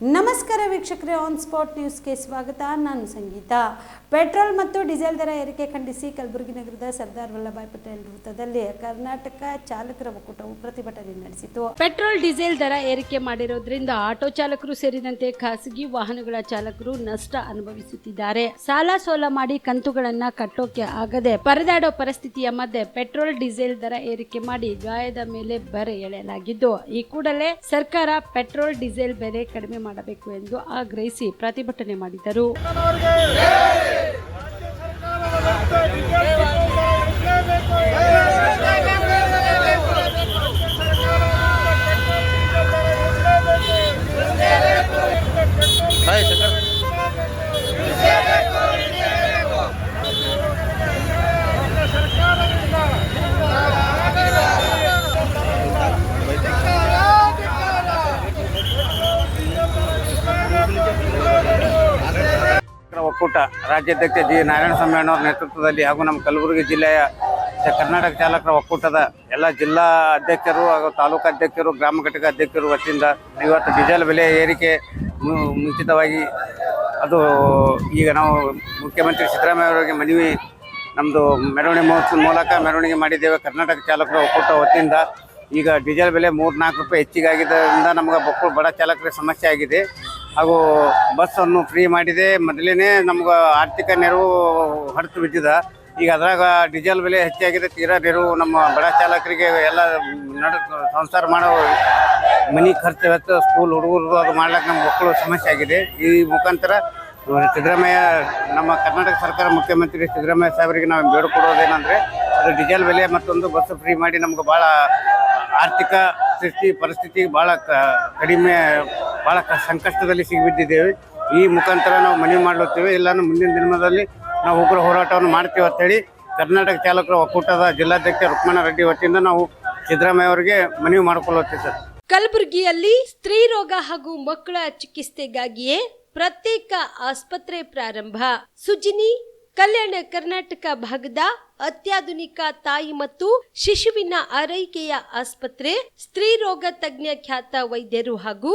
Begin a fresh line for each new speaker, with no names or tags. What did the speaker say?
ನಮಸ್ಕಾರ ವೀಕ್ಷಕರೇ on spot ನ್ಯೂಸ್ಗೆ ಸ್ವಾಗತ. ನಾನು ಸಂಗೀತ. ಪೆಟ್ರೋಲ್ ಮತ್ತು ಡೀಸೆಲ್ ದರ ಏರಿಕೆ ಖಂಡಿಸಿ ಕಲಬುರಗಿ ನಗರದ ಸರ್ದಾರ್ ವಲ್ಲಭಾಯ್ ಪಟೇಲ್ ವೃತ್ತದಲ್ಲಿ ಕರ್ನಾಟಕ ಚಾಲಕರ ಒಕ್ಕೂಟವು ಪ್ರತಿಭಟನೆ ನಡೆಸಿತು. ಪೆಟ್ರೋಲ್, ಡೀಸೆಲ್ ದರ ಏರಿಕೆ ಮಾಡಿರೋದ್ರಿಂದ ಆಟೋ ಚಾಲಕರು ಸೇರಿದಂತೆ ಖಾಸಗಿ ವಾಹನಗಳ ಚಾಲಕರು ನಷ್ಟ ಅನುಭವಿಸುತ್ತಿದ್ದಾರೆ. ಸಾಲ ಸೋಲ ಮಾಡಿ ಕಂತುಗಳನ್ನ ಕಟ್ಟೋಕೆ ಆಗದೆ ಪರದಾಡೋ ಪರಿಸ್ಥಿತಿಯ ಮಧ್ಯೆ ಪೆಟ್ರೋಲ್, ಡೀಸೆಲ್ ದರ ಏರಿಕೆ ಮಾಡಿ ಗಾಯದ ಮೇಲೆ ಬರೆ ಎಳೆಯಲಾಗಿದ್ದು, ಈ ಕೂಡಲೇ ಸರ್ಕಾರ ಪೆಟ್ರೋಲ್, ಡೀಸೆಲ್ ಬೆಲೆ ಕಡಿಮೆ ಮಾಡಬೇಕು ಎಂದು ಆಗ್ರಹಿಸಿ ಪ್ರತಿಭಟನೆ ಮಾಡಿದರು.
ಒಕ್ಕೂಟ ರಾಜ್ಯಾಧ್ಯಕ್ಷ ಜಿ ನಾರಾಯಣ ಸ್ವಾಮಿ ಅವರ ನೇತೃತ್ವದಲ್ಲಿ ಹಾಗೂ ನಮ್ಮ ಕಲಬುರಗಿ ಜಿಲ್ಲೆಯ ಕರ್ನಾಟಕ ಚಾಲಕರ ಒಕ್ಕೂಟದ ಎಲ್ಲ ಜಿಲ್ಲಾ ಅಧ್ಯಕ್ಷರು ಹಾಗೂ ತಾಲೂಕು ಅಧ್ಯಕ್ಷರು, ಗ್ರಾಮ ಘಟಕ ಅಧ್ಯಕ್ಷರು ವತಿಯಿಂದ ಇವತ್ತು ಡೀಸೆಲ್ ಬೆಲೆ ಏರಿಕೆ ಮುಂಚಿತವಾಗಿ ಅದು ಈಗ ನಾವು ಮುಖ್ಯಮಂತ್ರಿ ಸಿದ್ದರಾಮಯ್ಯ ಅವರಿಗೆ ಮನವಿ ನಮ್ಮದು ಮೆರವಣಿಗೆ ಮಹೋತ್ಸವ ಮೂಲಕ ಮೆರವಣಿಗೆ ಮಾಡಿದ್ದೇವೆ. ಕರ್ನಾಟಕ ಚಾಲಕರ ಒಕ್ಕೂಟ ವತಿಯಿಂದ ಈಗ ಡೀಸೆಲ್ ಬೆಲೆ ಮೂರು ನಾಲ್ಕು ರೂಪಾಯಿ ಹೆಚ್ಚಿಗೆ ಆಗಿದ್ದರಿಂದ ನಮಗೆ ಬಕ್ಕಳು ಬಡ ಚಾಲಕರಿಗೆ ಸಮಸ್ಯೆ ಆಗಿದೆ. ಹಾಗೂ ಬಸ್ಸನ್ನು ಫ್ರೀ ಮಾಡಿದೆ. ಮೊದಲೇ ನಮ್ಗೆ ಆರ್ಥಿಕ ನೆರವು ಹೊರತು ಬಿದ್ದಿದೆ. ಈಗ ಅದ್ರಾಗ ಡೀಸೆಲ್ ಬೆಲೆ ಹೆಚ್ಚಾಗಿದೆ. ತೀರಾ ನೆರವು ನಮ್ಮ ಬಡ ಚಾಲಕರಿಗೆ ಎಲ್ಲ ನಡ ಸಂಸಾರ ಮಾಡೋ ಮನಿ ಖರ್ಚು ವೆಚ್ಚ ಸ್ಕೂಲ್ ಹುಡುಗರು ಅದು ಮಾಡ್ಲಿಕ್ಕೆ ನಮ್ಮ ಮಕ್ಕಳು ಸಮಸ್ಯೆ ಆಗಿದೆ. ಈ ಮುಖಾಂತರ ಸಿದ್ದರಾಮಯ್ಯ, ನಮ್ಮ ಕರ್ನಾಟಕ ಸರ್ಕಾರ ಮುಖ್ಯಮಂತ್ರಿ ಸಿದ್ದರಾಮಯ್ಯ ಸಾಹೇಬರಿಗೆ ನಾವು ಬೇಡಿಕೊಡೋದೇನೆಂದರೆ ಅದು ಡೀಸೆಲ್ ಬೆಲೆ ಮತ್ತೊಂದು ಬಸ್ ಫ್ರೀ ಮಾಡಿ ನಮ್ಗೆ ಭಾಳ ಆರ್ಥಿಕ ಸ್ಥಿತಿ, ಪರಿಸ್ಥಿತಿ ಭಾಳ ಕಡಿಮೆ ಭಾಳ ಸಂಕಷ್ಟದಲ್ಲಿ ಸಿಗಿಬಿಟ್ಟಿದ್ದೇವೆ. ಈ ಮುಖಾಂತರ ನಾವು ಮನವಿ ಮಾಡುತ್ತೇವೆ ಎಲ್ಲಾನು ಮುಂದಿನ ದಿನದಲ್ಲಿ ನಾವು ಉಗ್ರ ಹೋರಾಟವನ್ನು ಮಾಡ್ತೀವಿ ಅಂತೇಳಿ ಕರ್ನಾಟಕ ಚಾಲಕರ ಒಕ್ಕೂಟದ ಜಿಲ್ಲಾಧ್ಯಕ್ಷ ರುಕ್ಮಣ ರೆಡ್ಡಿ ವತಿಯಿಂದ ನಾವು ಸಿದ್ದರಾಮಯ್ಯ ಅವರಿಗೆ ಮನವಿ ಮಾಡಿಕೊಳ್ಳುತ್ತೇವೆ ಸರ್.
ಕಲಬುರಗಿಯಲ್ಲಿ ಸ್ತ್ರೀ ರೋಗ ಹಾಗೂ ಮಕ್ಕಳ ಚಿಕಿತ್ಸೆಗಾಗಿಯೇ ಪ್ರತ್ಯೇಕ ಆಸ್ಪತ್ರೆ ಪ್ರಾರಂಭ. ಸುಜಿನಿ, ಕಲ್ಯಾಣ ಕರ್ನಾಟಕ ಭಾಗದ ಅತ್ಯಾಧುನಿಕ ತಾಯಿ ಮತ್ತು ಶಿಶುವಿನ ಆರೈಕೆಯ ಆಸ್ಪತ್ರೆ, ಸ್ತ್ರೀ ರೋಗ ತಜ್ಞ ಖ್ಯಾತ ವೈದ್ಯರು ಹಾಗೂ